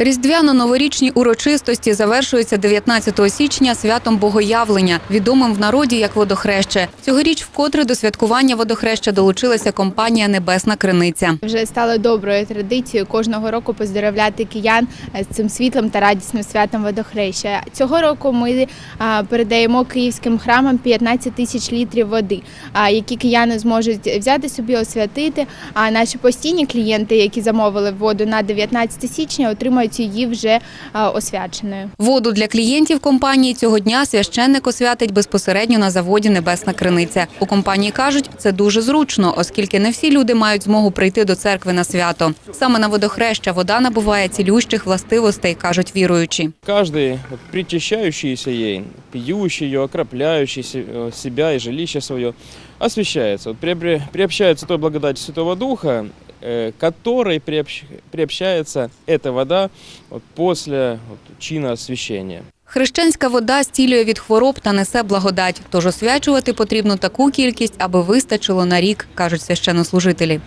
Різдвяно-новорічні урочистості завершуються 19 січня святом Богоявлення, відомим в народі як водохреще. Цьогоріч вкотре до святкування водохреща долучилася компанія Небесна Криниця. Вже стало доброю традицією кожного року поздоровляти киян з цим світлим та радісним святом водохреща. Цього року ми передаємо київським храмам 15 тисяч літрів води, які кияни зможуть взяти собі освятити. А наші постійні клієнти, які замовили воду на 19 січня, отримають її вже освяченою. Воду для клієнтів компанії цього дня священник освятить безпосередньо на заводі Небесна Криниця. У компанії кажуть, це дуже зручно, оскільки не всі люди мають змогу прийти до церкви на свято. Саме на водохреща вода набуває цілющих властивостей, кажуть віруючі. Каждый вот, причащающийся ей, пьющий ее, окропляющий се- э, себя и жилище свое, освящается. Вот, той благодати Святого Духа, э, которой приобщ- приобщается эта вода вот, после вот, чина освящения. Хрещенська вода стілює від хвороб та несе благодать. Тож освячувати потрібно таку кількість, аби вистачило на рік, кажуть священнослужителі.